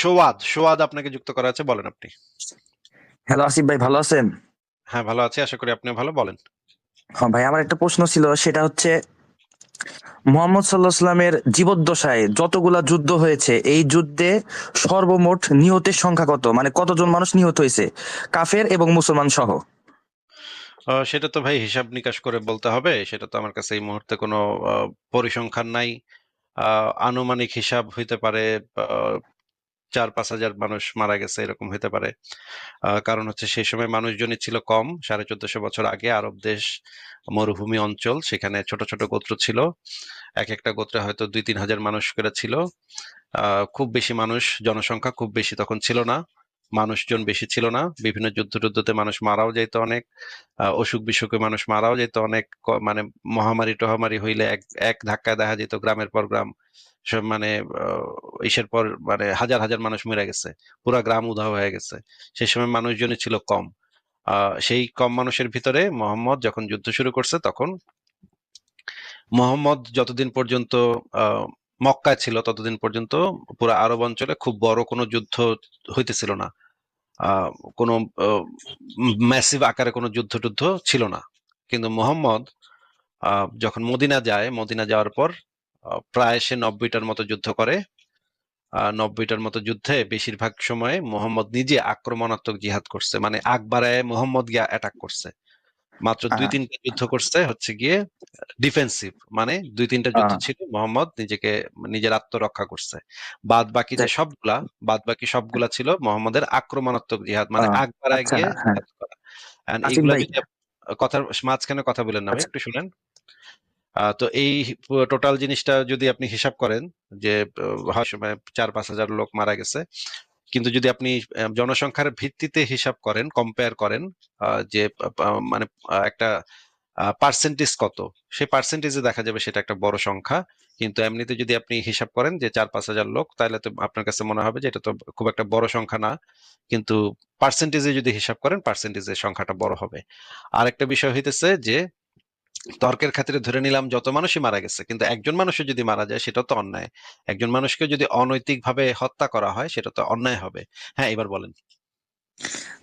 সোয়াদ সোয়াদ আপনাকে যুক্ত করা আছে বলেন আপনি। হ্যালো আসিফ ভাই ভালো আছেন? হ্যাঁ ভালো আছি আশা করি আপনিও ভালো বলেন। হ্যাঁ ভাই আমার একটা প্রশ্ন ছিল সেটা হচ্ছে মোহাম্মদ সাল্লাহ সাল্লামের জীবদ্দশায় যতগুলা যুদ্ধ হয়েছে এই যুদ্ধে সর্বমোট নিহতের সংখ্যা কত? মানে কতজন মানুষ নিহত হয়েছে? কাফের এবং মুসলমান সহ। সেটা তো ভাই হিসাব নিকাশ করে বলতে হবে সেটা তো আমার কাছে এই মুহূর্তে কোনো পরিসংখ্যান নাই। আহ, আনুমানিক হিসাব হইতে পারে চার পাঁচ হাজার মানুষ মারা গেছে, এরকম হতে পারে। কারণ হচ্ছে সেই সময় মানুষজনই ছিল কম। সাড়ে চোদ্দশো বছর আগে আরব দেশ মরুভূমি অঞ্চল, সেখানে ছোট ছোট গোত্র ছিল। এক একটা গোত্রে হয়তো দুই তিন হাজার মানুষ করে ছিল। খুব বেশি মানুষ, জনসংখ্যা খুব বেশি তখন ছিল না। মানুষজন বেশি ছিল না। বিভিন্ন যুদ্ধ টুদ্ধতে মানুষ মারাও যাইতো অনেক। অসুখ বিসুখে মানুষ মারাও যেত অনেক। মানে মহামারী টহামারি হইলে এক এক ধাক্কায় দেখা যেত গ্রামের পর গ্রাম। সব মানে ইসের পর মানে হাজার হাজার মানুষ মরে গেছে। পুরা গ্রাম উধাও হয়ে গেছে। সেই সময় মানুষজনই ছিল কম। সেই কম মানুষের ভিতরে মোহাম্মদ যখন যুদ্ধ শুরু করছে তখন মোহাম্মদ যতদিন পর্যন্ত মক্কায় ছিল ততদিন পর্যন্ত, পুরো আরব অঞ্চলে খুব বড় কোনো যুদ্ধ হইতেছিল না। কোনো ম্যাসিভ আকারে কোনো যুদ্ধ টুদ্ধ ছিল না। কিন্তু মোহাম্মদ যখন মদিনা যায়, মদিনা যাওয়ার পর প্রায় সে নব্বইটার মতো যুদ্ধ করে। নব্বইটার মতো যুদ্ধে বেশিরভাগ সময়ে মোহাম্মদ নিজে আক্রমণাত্মক জিহাদ করছে মানে আকবারায় মোহাম্মদ গিয়া অ্যাটাক করছে। মাত্র দুই তিনটা যুদ্ধ করছে হচ্ছে গিয়ে ডিফেন্সিভ মানে দুই তিনটা যুদ্ধ ছিল মোহাম্মদ নিজেকে নিজের আত্মরক্ষা করছে বাদ বাকি যে। সবগুলা বাদ বাকি সবগুলা ছিল মোহাম্মদের আক্রমণাত্মক জিহাদ মানে আহ, আকবারায় আচ্ছা, গিয়ে হ্যাঁ। কথার মাঝখানে কথা বলেন না আচ্ছা। একটু শুনেন আহ, তো এই টোটাল জিনিসটা যদি আপনি হিসাব করেন যে হয় সময় চার পাঁচ হাজার লোক মারা গেছে কিন্তু যদি আপনি জনসংখ্যার ভিত্তিতে হিসাব করেন কম্পেয়ার করেন যে মানে একটা পার্সেন্টেজ কত, সেই পার্সেন্টেজে দেখা যাবে সেটা একটা বড় সংখ্যা। কিন্তু এমনিতে যদি আপনি হিসাব করেন যে চার পাঁচ হাজার লোক, তাহলে তো আপনার কাছে মনে হবে যে এটা তো খুব একটা বড় সংখ্যা না। কিন্তু পার্সেন্টেজে যদি হিসাব করেন পার্সেন্টেজের সংখ্যাটা বড় হবে। আর একটা বিষয় হইতেছে যে তর্কের খাতিরে ধরে নিলাম, যত মানুষই মারা গেছে, কিন্তু একজন মানুষের যদি মারা যায়, সেটা তো অন্যায়। একজন মানুষকে যদি অনৈতিক ভাবে হত্যা করা হয়, সেটা তো অন্যায় হবে। হ্যাঁ এবার বলেন।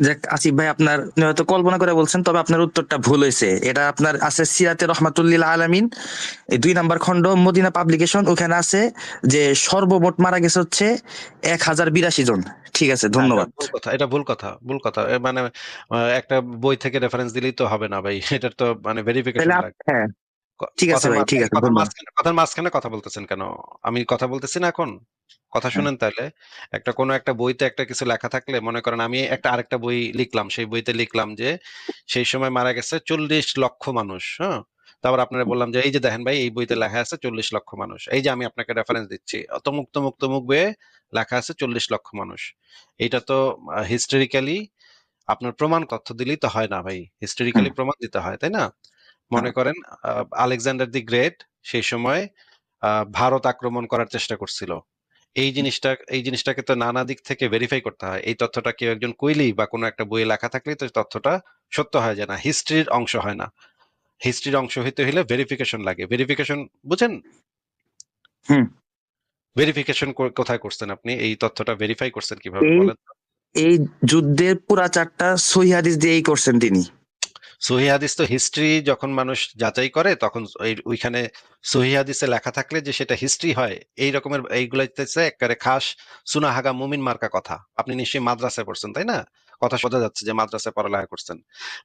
যাক আসিফ ভাই আপনার আপনি হয়তো কল্পনা করে বলছেন তবে আপনার উত্তরটা ভুল হয়েছে। এটা আপনার আছে সিরাতে রহমাতুল্লিল আলামিন। এই দুই নাম্বার খণ্ড মদিনা পাবলিকেশন ওখানে আছে যে সর্বমোট মারা গেছে হচ্ছে এক হাজার বিরাশি জন। ঠিক আছে ধন্যবাদ। এটা ভুল কথা এটা ভুল কথা ভুল কথা। মানে একটা বই থেকে রেফারেন্স দিলেই তো হবে না ভাই এটার তো মানে ভেরিফিকেশন হ্যাঁ। ঠিক আছে ভাই, ঠিক আছে, কথার মাঝখানে কথা বলতেছেন কেন? আমি কথা বলতেছি না এখন? কথা হ্যাঁ। শুনেন তাহলে। একটা কোনো একটা বইতে একটা কিছু লেখা থাকলে মনে করেন আমি একটা আরেকটা বই লিখলাম সেই বইতে লিখলাম যে সেই সময় মারা গেছে চল্লিশ লক্ষ মানুষ হ্যাঁ? তারপর আপনারা বললাম যে এই যে দেখেন ভাই এই বইতে লেখা আছে চল্লিশ লক্ষ মানুষ। এই যে আমি আপনাকে রেফারেন্স দিচ্ছি তমুক তমুক তমুক বইয়ে লেখা আছে চল্লিশ লক্ষ মানুষ। এটা তো হিস্টোরিক্যালি আপনার প্রমাণ তথ্য দিলেই তো হয় না ভাই। হিস্টোরিক্যালি প্রমাণ দিতে হয় তাই না? মনে করেন আলেকজান্ডার দি গ্রেট সেই সময় ভারত আক্রমণ করার চেষ্টা করছিল। এই জিনিসটা এই জিনিসটাকে তো নানা দিক থেকে ভেরিফাই করতে হয়। এই তথ্যটা কেউ একজন কইলেই বা কোনো একটা বইয়ে লেখা থাকলেই তো তথ্যটা সত্য হয়ে যায় না। হিস্ট্রির অংশ হয় না। হিস্ট্রির অংশ হইতে হলে ভেরিফিকেশন লাগে। ভেরিফিকেশন বুঝেন? হুম। ভেরিফিকেশন কোথায় করছেন আপনি? এই তথ্যটা ভেরিফাই করছেন কীভাবে বলেন এই যুদ্ধের পুরা চারটা সহি হাদিস দিয়েই করছেন তিনি। সহি হাদিস তো হিস্ট্রি যখন মানুষ যাচাই করে, তখন ওই- ওইখানে সহি হাদিসে লেখা থাকলে যে সেটা হিস্ট্রি হয়, এই রকমের, এইগুলাইতেছে একবারে খাস সুনাহাগা মুমিন মার্কা কথা। আপনি নিশ্চয়ই মাদ্রাসায় পড়ছেন, তাই না? কথা বোঝা যাচ্ছে যে মাদ্রাসায় পড়ালেখা করছেন।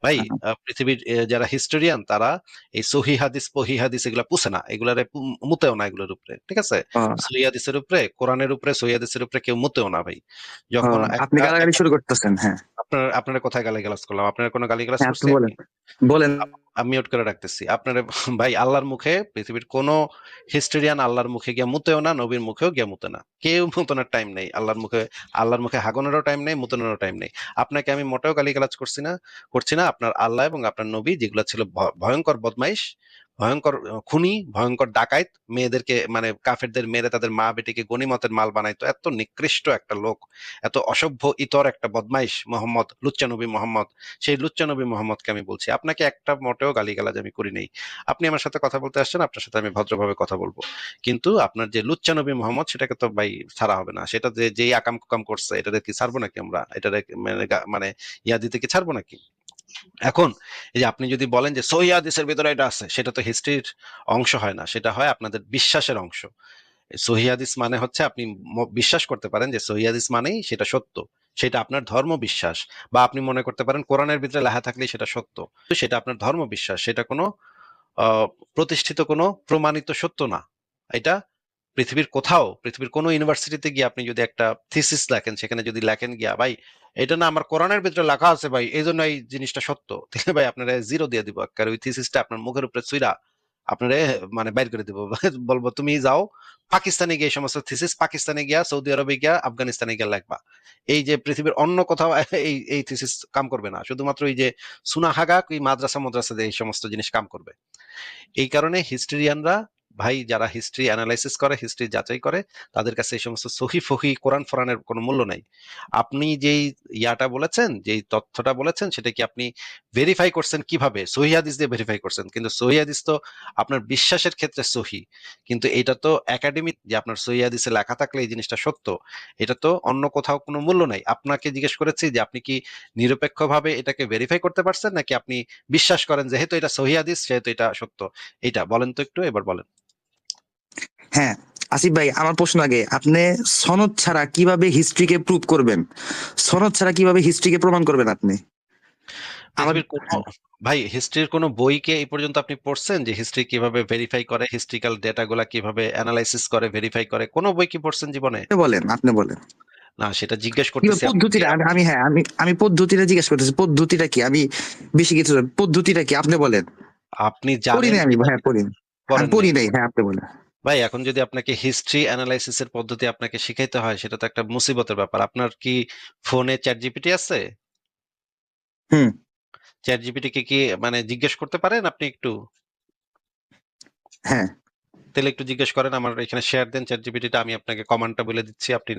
ভাই হ্যাঁ। পৃথিবীর যারা হিস্টোরিয়ান তারা এই সহি হাদিস পহি হাদিস এগুলা পুষে না। এগুলার মুতেও না এগুলোর উপরে ঠিক আছে? আহ, সহি হাদিসের উপরে কোরআনের উপরে সহি হাদিসের উপরে কেউ মুতেও না ভাই। যখন আপনি গালাগালি শুরু করতেছেন হ্যাঁ। আপনার আপনার কোথায় গালি গালাস করলাম। আপনার কোনো গালি গালাস হ্যাঁ, করছি আপনি বলেন। বলেন। আমি মিউট করে রাখতেছি। আপনার ভাই আল্লাহর মুখে, পৃথিবীর কোন হিস্টোরিয়ান আল্লাহর মুখে গিয়ে মুতেও না, নবীর মুখেও গিয়ে মুতে না। কেউ মুতনের টাইম নেই। আল্লাহর মুখে আল্লাহর মুখে হাগনেরও টাইম নেই, মুতনেরও টাইম নেই। আপনাকে আমি মোটেও গালিগালাজ করছি না করছি না। আপনার আল্লাহ এবং আপনার নবী যেগুলো ছিল ভয়ঙ্কর বদমাইশ ভয়ঙ্কর খুনি, ভয়ঙ্কর ডাকাইত, মেয়েদেরকে মানে কাফেরদের মেরে তাদের মা বেটিকে গনিমতের মাল বানাইতো। এত নিকৃষ্ট একটা লোক, এত অসভ্য, ইতর একটা বদমাইশ মোহাম্মদ লুচ্চানবী মোহাম্মদ। সেই লুচ্চানবী মোহাম্মদকে আমি বলছি, আপনাকে একটা মোটেও গালিগালাজ আমি করি নেই। আপনি আমার সাথে কথা বলতে আসছেন, আপনার সাথে আমি ভদ্রভাবে কথা বলব। কিন্তু আপনার যে লুচ্চানবী মোহাম্মদ, সেটাকে তো ভাই ছাড়া হবে না। সেটা যে, যেই আকাম কুকাম করছে এটাকে কি ছাড়বো নাকি আমরা? এটাকে মানে মানে ইয়া দিতে কি ছাড়বো নাকি? এখন এই যে আপনি যদি বলেন যে সহি হাদিসের ভিতরে এটা আছে, সেটা তো হিস্ট্রির অংশ হয় না, সেটা হয় আপনাদের বিশ্বাসের অংশ। সহি হাদিস মানে হচ্ছে আপনি বিশ্বাস করতে পারেন যে সহি হাদিস মানেই সেটা সত্য, সেটা আপনার ধর্ম বিশ্বাস বা আপনি মনে করতে পারেন কোরআনের ভিতরে লেখা থাকলেই সেটা সত্য সেটা আপনার ধর্ম বিশ্বাস সেটা কোনো প্রতিষ্ঠিত কোনো প্রমাণিত সত্য না। এটা পৃথিবীর কোথাও, পৃথিবীর কোনো ইউনিভার্সিটিতে গিয়ে আপনি যদি একটা থিসিস লেখেন, সেখানে যদি লেখেন গিয়া, ভাই এটা না আমার কোরআনের ভিতরে লেখা আছে ভাই এই জন্য এই জিনিসটা সত্য। ভাই আপনারা জিরো দিয়ে দিব, কারণ ওই থিসিসটা আপনার মুখের উপরে চুইরা আপনারে মানে বাইর করে দিব। বলব, তুমি যাও, পাকিস্তানে গিয়ে সমস্ত থিসিস পাকিস্তানে গিয়া, সৌদি আরবে গিয়া, আফগানিস্তানে গিয়া লেখবা। এই যে পৃথিবীর অন্য কোথাও এই এই থিসিস কাম করবে না। শুধুমাত্র এই যে সুনাহাগা এই মাদ্রাসা মাদ্রাসা এই সমস্ত জিনিস কাম করবে। এই কারণে হিস্ট্রিয়ানরা ভাই যারা হিস্ট্রি অ্যানালাইসিস করে হিস্ট্রি যাচাই করে তাদের কাছে এই সমস্ত সহি ফহি কোরআন ফোরানের কোনো মূল্য নাই। আপনি যেই ইয়াটা বলেছেন যেই তথ্যটা বলেছেন সেটা কি আপনি ভেরিফাই করছেন কীভাবে? সহি হাদিস দিয়ে ভেরিফাই করছেন। কিন্তু সহি হাদিস তো আপনার বিশ্বাসের ক্ষেত্রে সহি। কিন্তু এটা তো একাডেমিক যে আপনার সহি হাদিসে লেখা থাকলে এই জিনিসটা সত্য এটা তো অন্য কোথাও কোনো মূল্য নাই। আপনাকে জিজ্ঞেস করেছি যে আপনি কি নিরপেক্ষভাবে এটাকে ভেরিফাই করতে পারছেন? নাকি আপনি বিশ্বাস করেন যেহেতু এটা সহি হাদিস সেহেতু এটা সত্য? এটা বলেন তো একটু এবার বলেন। হ্যাঁ আসিফ ভাই আমার প্রশ্ন আগে। আপনি সনদ ছাড়া কীভাবে হিস্ট্রিকে প্রুভ করবেন? সনদ ছাড়া কীভাবে হিস্ট্রিকে প্রমাণ করবেন আপনি? কোনো ভাই হিস্ট্রির কোনো বইকে এই পর্যন্ত আপনি পড়ছেন? যে হিস্ট্রি কীভাবে ভেরিফাই করে হিস্ট্রিক্যাল ডেটাগুলা কীভাবে অ্যানালাইসিস করে ভেরিফাই করে কোনো বই কি পড়ছেন জীবনে? বলেন আপনি বলেন। না সেটা জিজ্ঞেস করতেছি পদ্ধতিটা? আমি হ্যাঁ আমি আমি পদ্ধতিটা জিজ্ঞেস করতেছি। পদ্ধতিটা কি? আমি বেশি কিছু পদ্ধতিটা কি? আপনি বলেন। আপনি জানেন আমি হ্যাঁ পড়ি নাই। পড়ি। নাই। হ্যাঁ আপনি বলেন। ভাই এখন যদি আপনাকে হিস্ট্রি অ্যানালাইসিসের পদ্ধতি আপনাকে শিখাইতে হয় সেটা তো একটা মুসিবতের ব্যাপার। আপনার কি ফোনে চ্যাট জিপিটি আছে? হুম। চ্যাট জিপিটি কে কি মানে জিজ্ঞেস করতে পারেন আপনি একটু? হ্যাঁ। তাহলে একটু জিজ্ঞেস করেন আমার এখানে শেয়ার দেন চ্যাট জিপিটিটা আমি আপনাকে কমান্ডটা বলে দিচ্ছি আপনি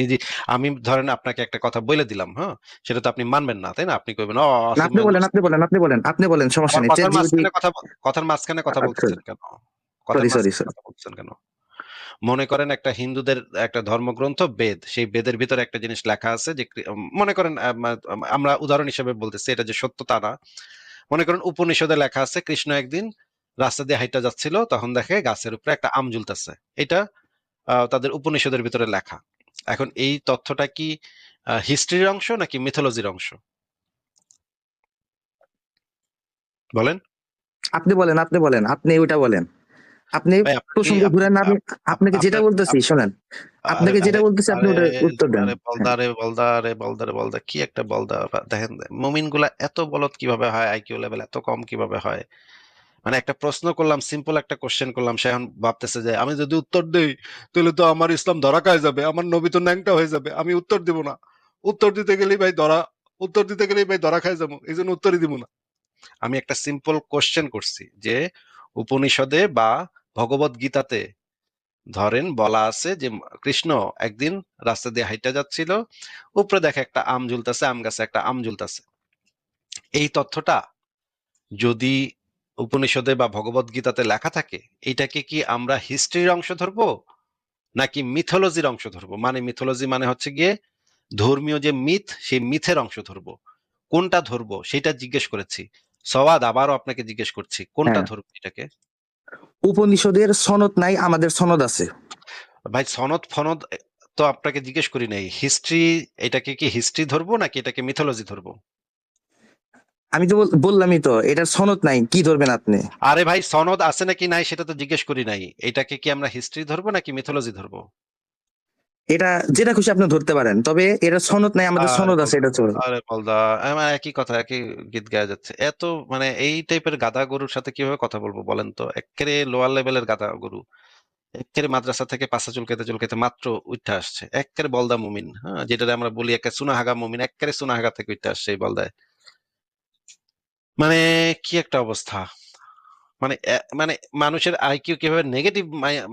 নিজে আমি ধরেন আপনাকে একটা কথা বলে দিলাম হ্যাঁ? সেটা তো আপনি মানবেন না তাই না? আপনি কইবেন ও আপনি বলেন আপনি বলেন আপনি বলেন আপনি বলেন সমস্যা নেই কথার মাঝখানে কথা কথার মাঝখানে কথা বলতেছেন কেন? কেন? মনে করেন একটা হিন্দুদের একটা ধর্মগ্রন্থ বেদ সেই বেদের ভিতরে একটা জিনিস লেখা আছে যে মনে করেন আমরা উদাহরণ হিসেবে বলতেছি এটা যে সত্য তা না। মনে করেন উপনিষদে লেখা আছে কৃষ্ণ একদিন রাস্তা দিয়ে হাইটা যাচ্ছিল তখন দেখে গাছের উপরে একটা আম ঝুলতেছে। এটা আহ, তাদের উপনিষদের ভিতরে লেখা। এখন এই তথ্যটা কি হিস্ট্রির অংশ নাকি মিথোলজির অংশ? বলেন। আপনি বলেন আপনি বলেন আপনি ওইটা বলেন। আপনি প্রসঙ্গ ঘুরেন না আপনাকে যেটা বলতেছি শোনেন। আপনাকে যেটা বলতেছি আপনি ওটা উত্তর দেন। বলদা কি একটা বলদা দেখেন মুমিনগুলা এত বলদ কীভাবে হয় আইকিউ লেভেল এত কম কীভাবে হয়? মানে একটা প্রশ্ন করলাম সিম্পল একটা কোশ্চেন করলাম সে এখন ভাবতেছে যে আমি যদি উত্তর দেই তাহলে তো আমার ইসলাম ধরা খায় যাবে আমার নবী তো ন্যাংটা হয়ে যাবে আমি উত্তর দিব না। উত্তর দিতে গেলেই ভাই ধরা উত্তর দিতে গেলেই ভাই ধরা খায় যাব এই জন্য উত্তরই দিব না। আমি একটা সিম্পল কোশ্চেন করছি যে উপনিষদে বা ভগবত গীতাতে ধরেন বলা আছে যে কৃষ্ণ একদিন রাস্তা দিয়ে হাইটা যাচ্ছিল উপরে দেখে একটা আম ঝুলতেছে আম গাছে একটা আম ঝুলতেছে। এই তথ্যটা যদি উপনিষদে বা ভগবত গীতাতে লেখা থাকে এটাকে কি আমরা হিস্ট্রির অংশ ধরবো নাকি মিথোলজির অংশ ধরবো? মানে মিথোলজি মানে হচ্ছে গিয়ে ধর্মীয় যে মিথ সেই মিথের অংশ ধরবো। কোনটা ধরবো? সেটা জিজ্ঞেস করেছি। সওয়াদ আবারও আপনাকে জিজ্ঞেস করছি কোনটা হ্যাঁ। ধরবো এটাকে? উপনিষদের সনদ নাই আমাদের সনদ আছে। ভাই সনদ ফনদ তো আপনাকে জিজ্ঞেস করি নাই। হিস্ট্রি এটাকে কি হিস্ট্রি ধরবো নাকি এটাকে মিথোলজি ধরবো? আমি তো বললামই তো এটার সনদ নাই কি ধরবেন আপনি? আরে ভাই সনদ আছে নাকি নাই সেটা তো জিজ্ঞেস করি নাই। এটাকে কি আমরা হিস্ট্রি ধরবো নাকি মিথোলজি ধরবো? এটা যেটা খুশি আপনি ধরতে পারেন তবে এটা সনদ নাই আমাদের সনদ আছে এটা চলবে আরে বলদা আমার একই কথা একই গীত গায়ে যাচ্ছে। এত মানে এই টাইপের গাদা গরুর সাথে কীভাবে কথা বলব বলেন তো? একেবারে লোয়ার লেভেলের গাদা গরু। একেবারে মাদ্রাসা থেকে পাশা চুলকাতে চুলকাতে মাত্র উঠে আসছে। একেবারে বলদা মুমিন হ্যাঁ যেটা আমরা বলি একে সুনাহাগা মুমিন একেবারে সুনাহাগা থেকে উঠে আসছে এই বলদায়। মানে কি একটা অবস্থা। মানে মানে মানুষের আইকিউ কীভাবে নেগেটিভ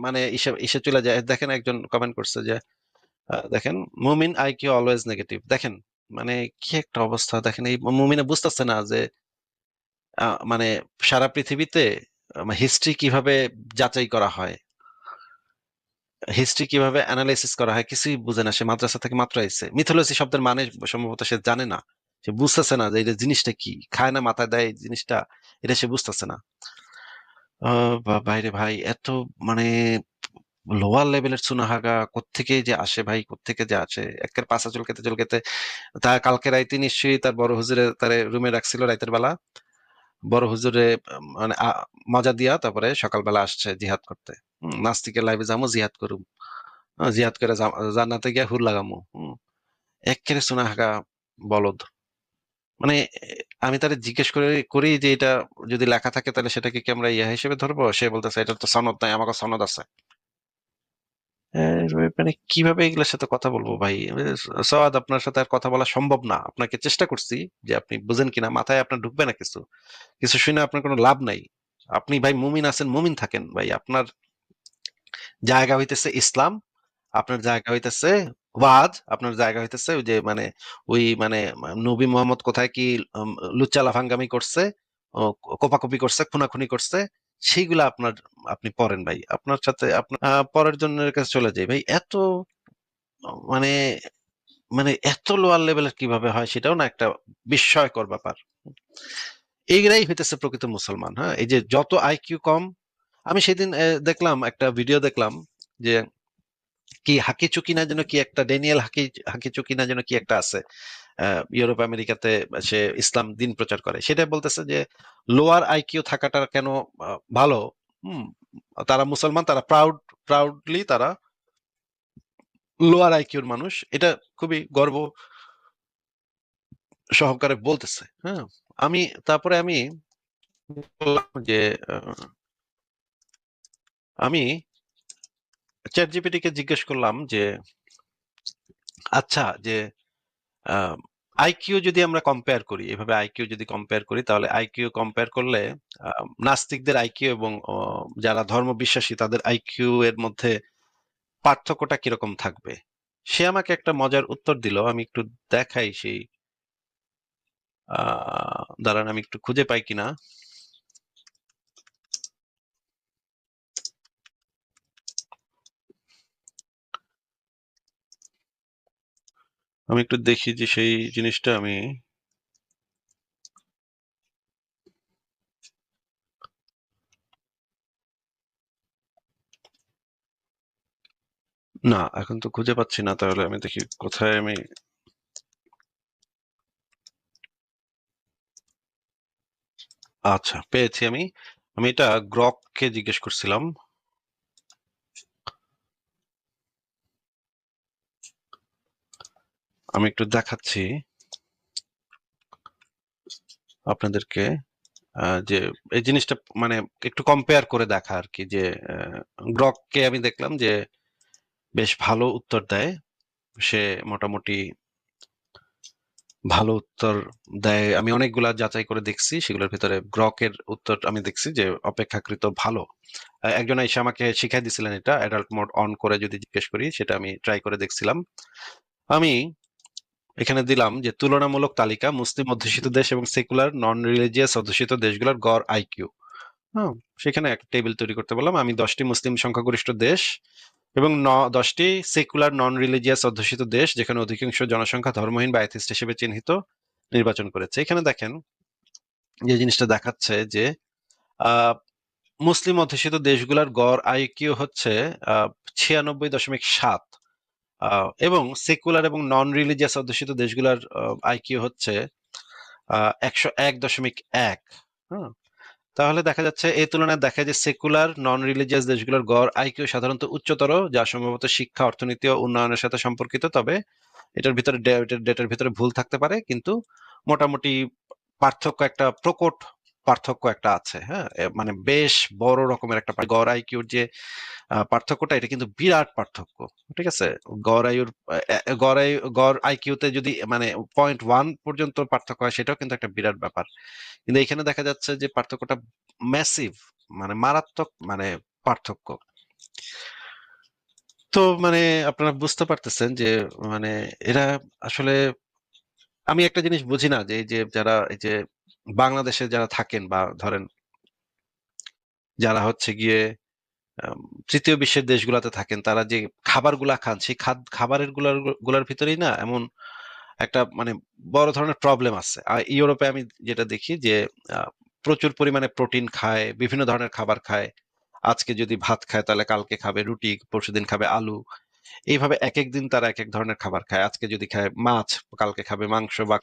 মানে ইসে চলে যায়। দেখেন একজন কমেন্ট করছে যে দেখেন, মুমিন আইকিউ অলওয়েজ নেগেটিভ। দেখেন মানে কি একটা অবস্থা। দেখেন, এই মুমিনে বুঝতেছে না যে মানে সারা পৃথিবীতে হিস্ট্রি কীভাবে যাচাই করা হয়? হিস্ট্রি কীভাবে অ্যানালাইসিস করা হয়? কিছুই বুঝে না। সে মাদ্রাসা থেকে মাত্র আইছে। মিথোলজি শব্দের মানে সম্ভবত সে জানে না। সে বুঝতেছে না যে এটা জিনিসটা কি? খায় না, মাথায় দেয় জিনিসটা, এটা সে বুঝতেছে না। বাইরে ভাই, এত মানে লোয়ার লেভেলের সুনাহাগা কোত্থেকে যে আসে ভাই, কোত্থেকে যে আসে? একের পাশা চলকেতে চলকেতে তা কালকে রাইতে নিশ্চয়ই তার বড় হুজুরে তারে রুমে রাখছিল রাইতের বেলা। বড় হুজুরে মানে মজা দিয়া তারপরে সকালবেলা আসছে জিহাদ করতে। নাস্তিকের লাইভে যাব জিহাদ করুম। জিহাদ করে জান্নাতে গিয়া হুর লাগামু। একেবারে সুনাহাগা বলদ। মানে আমি তারে জিজ্ঞেস করে, করি যে এটা যদি লেখা থাকে তাহলে সেটাকে কি আমরা ইয়া হিসেবে ধরবো? সে বলতেছে এটা তো সনদ নাই, আমাকে সনদ আছে। মানে কীভাবে এগুলোর সাথে কথা বলব ভাই? সওয়াদ আপনার সাথে আর কথা বলা সম্ভব না। আপনাকে চেষ্টা করছি যে আপনি বুঝেন কিনা, মাথায় আপনার ঢুকবে না কিছু। কিছু শুনে আপনার কোনো লাভ নাই। আপনি ভাই মুমিন আছেন, মুমিন থাকেন ভাই। আপনার জায়গা হইতেছে ইসলাম, আপনার জায়গা হইতেছে ওয়াজ আপনার জায়গা হইতেছে ওই যে মানে ওই মানে নবী মোহাম্মদ কোথায় কি লুচ্চা লাফাঙ্গামি করছে কোপাকুপি করছে, খুনাখুনি করছে সেইগুলা আপনার, আপনি পড়েন ভাই। আপনার সাথে আপনার পরের জনের কাছে চলে যাই। ভাই, এত মানে মানে এত লোয়ার লেভেলের কীভাবে হয় সেটাও না একটা বিস্ময়কর ব্যাপার। এইগুলাই হইতেছে প্রকৃত মুসলমান হ্যাঁ? এই যে যত আইকিউ কম, আমি সেদিন দেখলাম, একটা ভিডিও দেখলাম যে কি হাকি চুকি না যেন কি একটা ড্যানিয়েল হাকি হাকি চুকি না যেন কি একটা আছে। ইউরোপ, আমেরিকাতে সে ইসলাম দিন প্রচার করে। সেটা বলতেছে যে লোয়ার আইকিউ থাকাটা কেন ভালো? হুম, তারা মুসলমান, তারা প্রাউড প্রাউডলি তারা লোয়ার আইকিউর মানুষ। এটা খুবই গর্ব সহকারে বলতেছে। হ্যাঁ আমি, তারপরে আমি যে আমি চ্যাট জিপিটি কে জিজ্ঞেস করলাম যে আচ্ছা যে আইকিউ যদি আমরা কম্পেয়ার করি, এভাবে আইকিউ যদি কম্পেয়ার করি, তাহলে আইকিউ কম্পেয়ার করলে নাস্তিকদের আইকিউ এবং যারা ধর্ম বিশ্বাসী তাদের আইকিউ এর মধ্যে পার্থক্যটা কীরকম থাকবে? সে আমাকে একটা মজার উত্তর দিল, আমি একটু দেখাই সেই, আহ, দাঁড়ান, আমি একটু খুঁজে পাই কিনা। আমি একটু দেখি যে সেই জিনিসটা আমি না, এখন তো খুঁজে পাচ্ছি না, তাহলে আমি দেখি কোথায় আমি আচ্ছা পেয়েছি আমি। আমি এটা গ্রককে জিজ্ঞেস করছিলাম। আমি একটু দেখাচ্ছি আপনাদেরকে যে এই জিনিসটা মানে একটু কম্পেয়ার করে দেখা আর কি, যে গ্রককে আমি দেখলাম যে বেশ ভালো উত্তর দেয়। সে মোটামুটি ভালো উত্তর দেয়। আমি অনেকগুলা যাচাই করে দেখছি, সেগুলোর ভিতরে গ্রকের উত্তর আমি দেখছি যে অপেক্ষাকৃত ভালো। একজন এসে আমাকে শিখাই দিছিলেন এটা অ্যাডাল্ট মোড অন করে যদি জিজ্ঞেস করি, সেটা আমি ট্রাই করে দেখছিলাম। আমি এখানে দিলাম যে তুলনামূলক তালিকা মুসলিম অধ্যুষিত দেশ এবং সেকুলার নন রিলিজিয়াস অধ্যুষিত দেশগুলোর গড় আইকিউ হ্যাঁ সেখানে একটা টেবিল তৈরি করতে বললাম। আমি দশটি মুসলিম সংখ্যাগরিষ্ঠ দেশ এবং ন, দশটি সেকুলার নন রিলিজিয়াস অধ্যুষিত দেশ যেখানে অধিকাংশ জনসংখ্যা ধর্মহীন বা অ্যাথিস্ট হিসেবে চিহ্নিত নির্বাচন করেছে। এখানে দেখেন যে জিনিসটা দেখাচ্ছে যে মুসলিম অধ্যুষিত দেশগুলোর গড় আইকিউ হচ্ছে ছিয়ানব্বই দশমিক সাত। এবং সেকুলার এবং নন রিলিজিয়াস অধ্যুষিত দেশগুলোর আইকিউ হচ্ছে একশো এক দশমিক এক। হ্যাঁ তাহলে দেখা যাচ্ছে, এই তুলনায় দেখা যায় সেকুলার নন রিলিজিয়াস দেশগুলোর গড় আইকিউ সাধারণত উচ্চতর, যা সম্ভবত শিক্ষা, অর্থনীতি ও উন্নয়নের সাথে সম্পর্কিত। তবে এটার ভিতরে ডেটার ভিতরে ভুল থাকতে পারে, কিন্তু মোটামুটি পার্থক্য একটা প্রকট পার্থক্য একটা আছে হ্যাঁ? মানে বেশ বড় রকমের একটা গড় আইকিউর যে পার্থক্যটা এটা কিন্তু বিরাট পার্থক্য, ঠিক আছে? গড় আয়ুর গড় আয়ু গড় আইকিউতে যদি মানে পয়েন্ট ওয়ান পর্যন্ত পার্থক্য হয়, সেটাও কিন্তু একটা বিরাট ব্যাপার। কিন্তু এখানে দেখা যাচ্ছে যে, পার্থক্যটা ম্যাসিভ মানে মারাত্মক মানে পার্থক্য। তো মানে আপনারা বুঝতে পারতেছেন যে মানে এরা আসলে, আমি একটা জিনিস বুঝি না যে যে যারা, এই যে বাংলাদেশে যারা থাকেন বা ধরেন যারা হচ্ছে গিয়ে তৃতীয় বিশ্বের দেশগুলোতে থাকেন, তারা যে খাবারগুলা খান, সেই খাবারেরগুলার গুলার ভিতরেই না এমন একটা মানে বড় ধরনের প্রবলেম আছে। আর ইউরোপে আমি যেটা দেখি যে প্রচুর পরিমাণে প্রোটিন খায়, বিভিন্ন ধরনের খাবার খায়। আজকে যদি ভাত খায়, তাহলে কালকে খাবে রুটি, পরশুদিন খাবে আলু। এইভাবে এক এক দিন তারা এক এক ধরনের খাবার খায়। আজকে যদি খায় মাছ, কালকে খাবে মাংস বা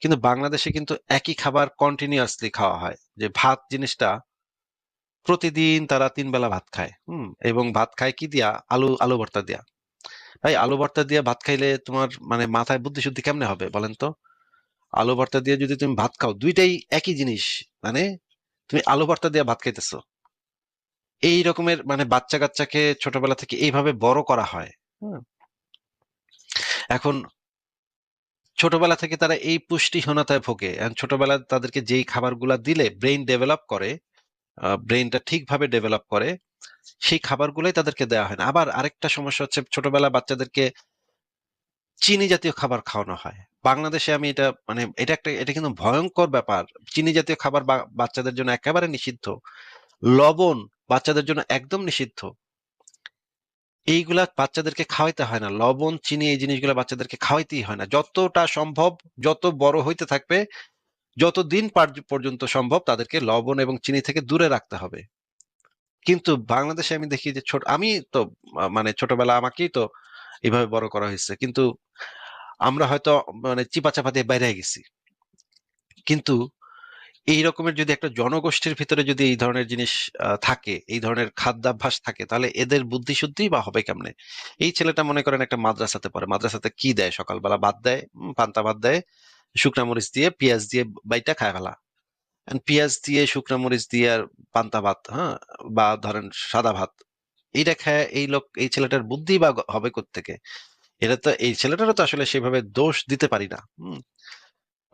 কিন্তু বাংলাদেশে কিন্তু একই খাবার কন্টিনিউয়াসলি খাওয়া হয়। যে ভাত জিনিসটা প্রতিদিন তারা তিন বেলা ভাত খায়, হুম? এবং ভাত খায় কি দিয়া? আলু আলু ভর্তা দিয়া। ভাই, আলু ভর্তা দিয়ে ভাত খাইলে তোমার মানে মাথায় বুদ্ধি শুদ্ধি কেমনে হবে বলেন তো? আলু ভর্তা দিয়ে যদি তুমি ভাত খাও, দুইটাই একই জিনিস। মানে তুমি আলু ভর্তা দিয়ে ভাত খাইতেছো। এই রকমের মানে বাচ্চা কাচ্চাকে ছোটবেলা থেকে এইভাবে বড় করা হয়। এখন ছোটবেলা থেকে তারা এই পুষ্টিহীনতায় ভোগে। এখন ছোটবেলায় তাদেরকে যেই খাবারগুলা দিলে ব্রেইন ডেভেলপ করে ব্রেইনটা ঠিকভাবে ডেভেলপ করে, সেই খাবারগুলোই তাদেরকে দেওয়া হয় না। আবার আরেকটা সমস্যা হচ্ছে ছোটবেলা বাচ্চাদেরকে চিনি জাতীয় খাবার খাওয়ানো হয়। বাংলাদেশে আমি এটা মানে এটা একটা, এটা কিন্তু ভয়ঙ্কর ব্যাপার। চিনি জাতীয় খাবার বাচ্চাদের জন্য একেবারে নিষিদ্ধ। লবণ বাচ্চাদের জন্য একদম নিষিদ্ধ। এইগুলা বাচ্চাদেরকে খাওয়াইতে হয় না। লবণ, চিনি এই জিনিসগুলো বাচ্চাদেরকে খাওয়াইতেই হয় না। যতটা সম্ভব, যত বড় হইতে থাকবে, যত দিন পার- পর্যন্ত সম্ভব তাদেরকে লবণ এবং চিনি থেকে দূরে রাখতে হবে। কিন্তু বাংলাদেশে আমি দেখি যে ছোট, আমি তো মানে ছোটবেলা আমাকেই তো এইভাবে বড় করা হয়েছে। কিন্তু আমরা হয়তো মানে চিপা চাপা দিয়ে বাইরে গেছি। কিন্তু এই রকমের যদি একটা জনগোষ্ঠীর ভিতরে যদি এই ধরনের জিনিস থাকে, এই ধরনের খাদ্যাভ্যাস থাকে, তাহলে এদের বুদ্ধি শুদ্ধি বা হবে কেমনে? এই ছেলেটা মনে করেন একটা মাদ্রাসাতে পড়ে। মাদ্রাসাতে কি দেয়? সকালবেলা ভাত দেয় পান্তা ভাত দেয়, শুকনা মরিচ দিয়ে পেঁয়াজ দিয়ে বাইটা খায় ফেলা। পেঁয়াজ দিয়ে, শুকনা মরিচ দিয়ে আর পান্তা ভাত হ্যাঁ বা ধরেন সাদা ভাত, এইটা খায়, এই লোক, এই ছেলেটার বুদ্ধি বা হবে থেকে এটা তো, এই ছেলেটারও তো আসলে সেভাবে দোষ দিতে পারি না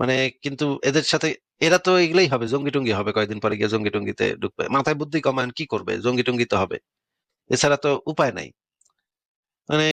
মানে কিন্তু এদের সাথে এরা তো এগুলোই হবে জঙ্গি টুঙ্গি হবে, কয়েকদিন পরে গিয়ে জঙ্গি টুঙ্গিতে ঢুকবে। মাথায় বুদ্ধি কমান কি করবে? জঙ্গি টঙ্গি তো হবে। এছাড়া তো উপায় নাই।